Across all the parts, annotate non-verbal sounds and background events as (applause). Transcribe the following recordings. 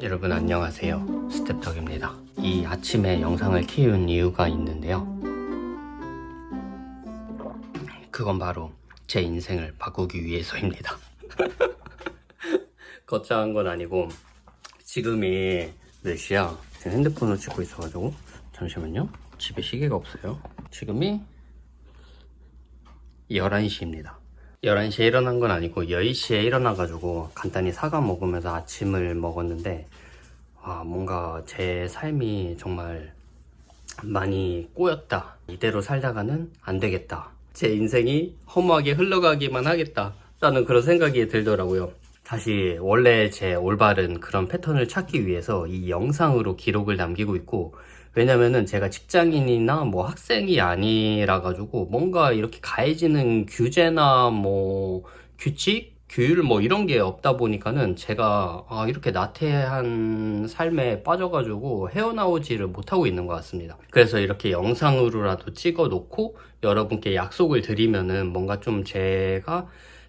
여러분 안녕하세요. 스텝덕입니다. 이 아침에 영상을 키운 이유가 있는데요. 그건 바로 제 인생을 바꾸기 위해서입니다. (laughs) 거창한 건 아니고 지금이 몇 시야? 지금 핸드폰으로 찍고 있어가지고 잠시만요. 집에 시계가 없어요. 지금이 11시입니다 11시에 일어난 건 아니고 10시에 일어나가지고 간단히 사과 먹으면서 아침을 먹었는데 아, 뭔가 제 삶이 정말 많이 꼬였다. 이대로 살다가는 안 되겠다. 제 인생이 허무하게 흘러가기만 하겠다. 라는 그런 생각이 들더라고요. 다시 원래 제 올바른 그런 패턴을 찾기 위해서 이 영상으로 기록을 남기고 있고 왜냐면은 제가 직장인이나 뭐 학생이 아니라 가지고 뭔가 이렇게 가해지는 규제나 뭐 규칙 규율 뭐 이런 게 없다 보니까는 제가 아 이렇게 나태한 삶에 빠져가지고 헤어나오지를 못하고 있는 것 같습니다. 그래서 이렇게 영상으로라도 찍어 놓고 여러분께 약속을 드리면은 뭔가 좀 제가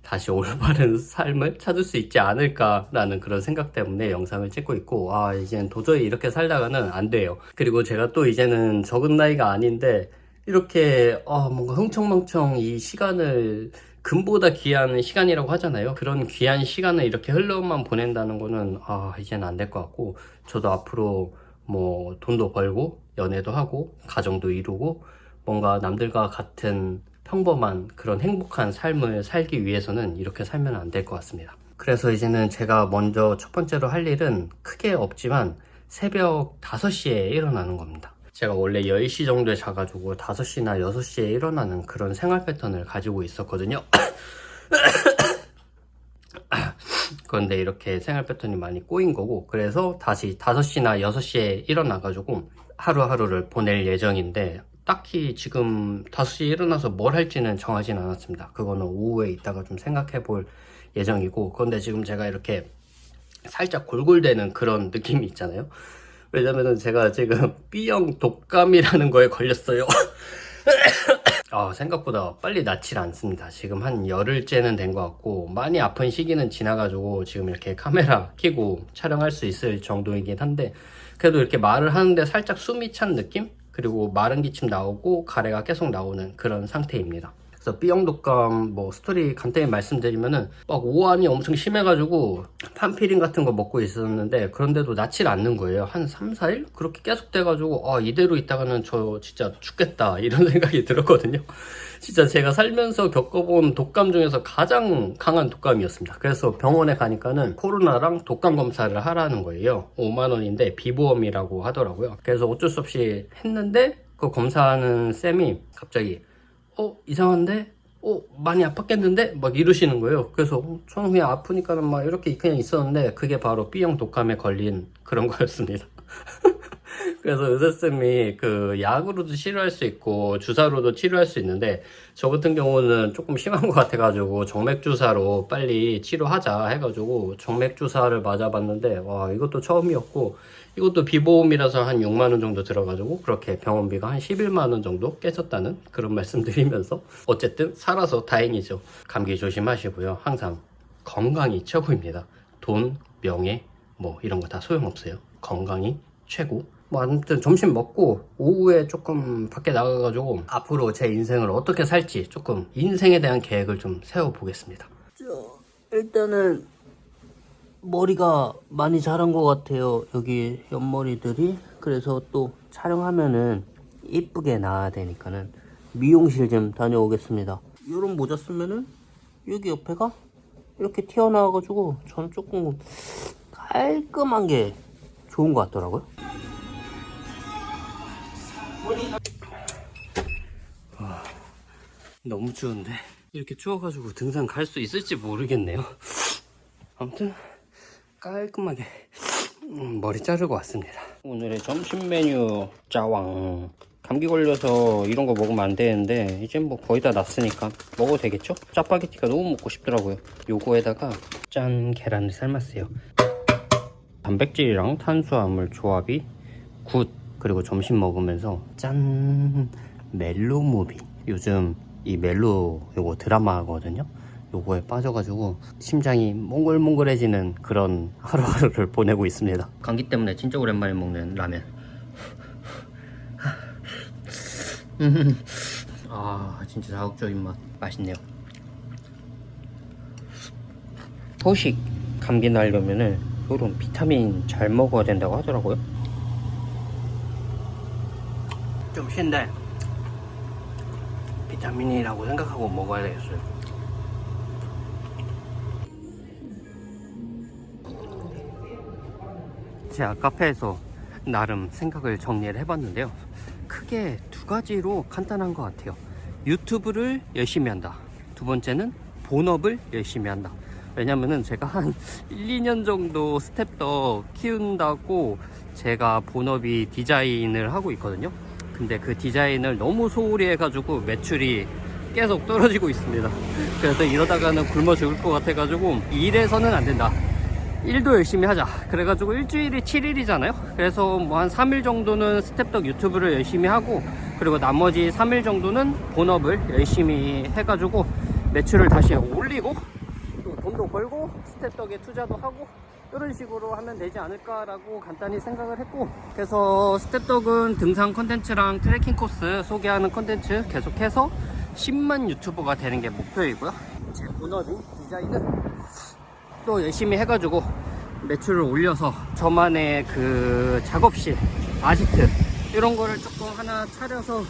다시 올바른 삶을 찾을 수 있지 않을까라는 그런 생각 때문에 영상을 찍고 있고 아 이제는 도저히 이렇게 살다가는 안 돼요. 그리고 제가 또 이제는 적은 나이가 아닌데 이렇게 아 뭔가 흥청망청 이 시간을 금보다 귀한 시간이라고 하잖아요. 그런 귀한 시간을 이렇게 흘러만 보낸다는 거는 아 이제는 안될 것 같고 저도 앞으로 뭐 돈도 벌고 연애도 하고 가정도 이루고 뭔가 남들과 같은 평범한 그런 행복한 삶을 살기 위해서는 이렇게 살면 안 될 것 같습니다. 그래서 이제는 제가 먼저 첫 번째로 할 일은 크게 없지만 새벽 5시에 일어나는 겁니다. 제가 원래 10시 정도에 자가지고 5시나 6시에 일어나는 그런 생활 패턴을 가지고 있었거든요. (coughs) 그런데 이렇게 생활 패턴이 많이 꼬인 거고 그래서 다시 5시나 6시에 일어나가지고 하루하루를 보낼 예정인데 딱히 지금 5시에 일어나서 뭘 할지는 정하진 않았습니다. 그거는 오후에 있다가 좀 생각해 볼 예정이고 그런데 지금 제가 이렇게 살짝 골골대는 그런 느낌이 있잖아요. 왜냐면은 제가 지금 (laughs) B형 독감이라는 거에 걸렸어요. (laughs) 아, 생각보다 빨리 낫질 않습니다. 지금 한 열흘째는 된 것 같고, 많이 아픈 시기는 지나가지고, 지금 이렇게 카메라 켜고 촬영할 수 있을 정도이긴 한데, 그래도 이렇게 말을 하는데 살짝 숨이 찬 느낌? 그리고 마른 기침 나오고, 가래가 계속 나오는 그런 상태입니다. 그래서 B형 독감 뭐 스토리 간단히 말씀드리면은 막 오한이 엄청 심해가지고 판피린 같은 거 먹고 있었는데 그런데도 낫질 않는 거예요. 한 3, 4일? 그렇게 계속 돼가지고 아 이대로 있다가는 저 진짜 죽겠다 (laughs) 이런 생각이 들었거든요. 진짜 제가 살면서 겪어본 독감 중에서 가장 강한 독감이었습니다. 그래서 병원에 가니까는 코로나랑 독감 검사를 하라는 거예요. 5만 원인데 비보험이라고 하더라고요. 그래서 어쩔 수 없이 했는데 그 검사하는 쌤이 갑자기 어 이상한데? 어 많이 아팠겠는데? 막 이러시는 거예요. 그래서 어, 저는 그냥 아프니까는 막 이렇게 그냥 있었는데 그게 바로 B형 독감에 걸린 그런 (laughs) 거였습니다 그래서 의사쌤이 그 약으로도 치료할 수 있고 주사로도 치료할 수 있는데 저 같은 경우는 조금 심한 것 같아가지고 정맥 주사로 빨리 치료하자 해가지고 정맥 주사를 맞아봤는데 와 이것도 처음이었고 이것도 비보험이라서 한 6만 원 정도 들어가지고 그렇게 병원비가 한 11만 원 정도 깨졌다는 그런 말씀 드리면서 어쨌든 살아서 다행이죠. 감기 조심하시고요. 항상 건강이 최고입니다. 돈, 명예 뭐 이런 거 다 소용없어요. 건강이 최고. 뭐 아무튼 점심 먹고 오후에 조금 밖에 나가가지고 앞으로 제 인생을 어떻게 살지 조금 인생에 대한 계획을 좀 세워보겠습니다. 일단은 머리가 많이 자란 것 같아요. 여기 옆머리들이. 그래서 또 촬영하면은 이쁘게 나와야 되니까는 미용실 좀 다녀오겠습니다. 이런 모자 쓰면은 여기 옆에가 이렇게 튀어나와가지고 저는 조금 깔끔한 게 좋은 것 같더라고요. 너무 추운데 이렇게 추워가지고 등산 갈 수 있을지 모르겠네요. 아무튼 깔끔하게 음, 머리 자르고 왔습니다. 오늘의 점심 메뉴 짜왕. 감기 걸려서 이런 거 먹으면 안 되는데 이제 뭐 거의 다 났으니까 먹어도 되겠죠? 짜파게티가 너무 먹고 싶더라고요. 요거에다가 짠 계란을 삶았어요. 단백질이랑 탄수화물 조합이 굿. 그리고 점심 먹으면서 짠 멜로 무비. 요즘 이 멜로 요거 드라마거든요. 요거에 빠져가지고 심장이 몽글몽글해지는 그런 하루하루를 (laughs) 보내고 있습니다. 감기 때문에 진짜 오랜만에 먹는 라면. 음. (laughs) 아 진짜 자극적인 맛 맛있네요. 소식 감기 나려면은 요런 비타민 잘 먹어야 된다고 하더라고요. 좀 신데 비타민이라고 생각하고 먹어야 되겠어요. 제가 카페에서 나름 생각을 정리를 해봤는데요. 크게 두 가지로 간단한 것 같아요. 유튜브를 열심히 한다. 두 번째는 본업을 열심히 한다. 왜냐면은 제가 한 (laughs) 1, 2년 정도 스텝 더 키운다고 제가 본업이 디자인을 하고 있거든요. 근데 그 디자인을 너무 소홀히 해가지고 매출이 계속 떨어지고 있습니다. 그래서 이러다가는 굶어 죽을 것 같아가지고 일에서는 안 된다. 일도 열심히 하자. 그래가지고 일주일이 7일이잖아요. 그래서 뭐 한 3일 정도는 스텝덕 유튜브를 열심히 하고 그리고 나머지 3일 정도는 본업을 열심히 해가지고 매출을 다시 올리고 또 돈도 벌고 스텝덕에 투자도 하고 이런 식으로 하면 되지 않을까라고 간단히 생각을 했고 그래서 스텝덕은 등산 컨텐츠랑 트레킹 코스 소개하는 컨텐츠 계속해서 10만 유튜버가 되는 게 목표이고요. 제 본업인 디자인은 또 열심히 해가지고 매출을 올려서 저만의 그 작업실 아지트 이런 거를 조금 하나 차려서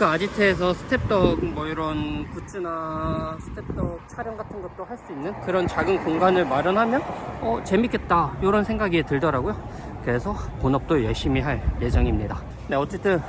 그 아지트에서 스텝덕 뭐 이런 굿즈나 스텝덕 촬영 같은 것도 할 수 있는 그런 작은 공간을 마련하면 어 재밌겠다 이런 생각이 들더라고요 그래서 본업도 열심히 할 예정입니다 네 어쨌든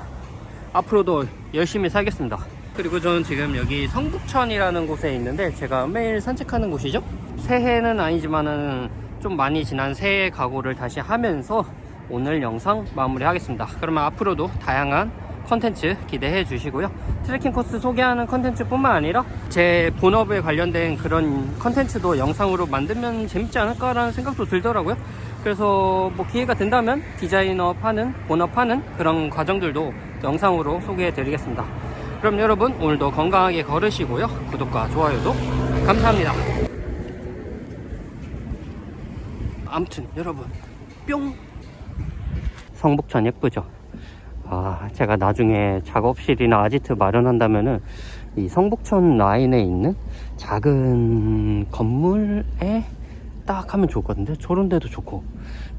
앞으로도 열심히 살겠습니다. 그리고 저는 지금 여기 성북천이라는 곳에 있는데 제가 매일 산책하는 곳이죠. 새해는 아니지만은 좀 많이 지난 새해 각오를 다시 하면서 오늘 영상 마무리하겠습니다. 그러면 앞으로도 다양한 컨텐츠 기대해 주시고요. 트레킹 코스 소개하는 컨텐츠 뿐만 아니라 제 본업에 관련된 그런 컨텐츠도 영상으로 만들면 재밌지 않을까라는 생각도 들더라고요. 그래서 뭐 기회가 된다면 디자인업 하는, 본업 하는 그런 과정들도 영상으로 소개해 드리겠습니다. 그럼 여러분 오늘도 건강하게 걸으시고요. 구독과 좋아요도 감사합니다. 아무튼 여러분 뿅 성북천 예쁘죠? 아 제가 나중에 작업실이나 아지트 마련한다면은 이 성북천 라인에 있는 작은 건물에 딱 하면 좋거든요. 저런 데도 좋고,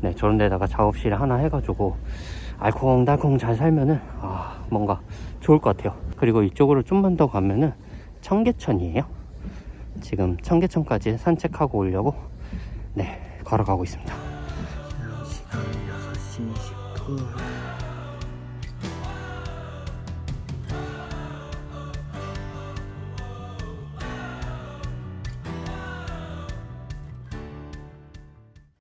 네, 저런 데다가 작업실 하나 해가지고, 알콩달콩 잘 살면은, 아, 뭔가 좋을 것 같아요. 그리고 이쪽으로 좀만 더 가면은 청계천이에요. 지금 청계천까지 산책하고 오려고, 네, 걸어가고 있습니다. 시간 6시 10분.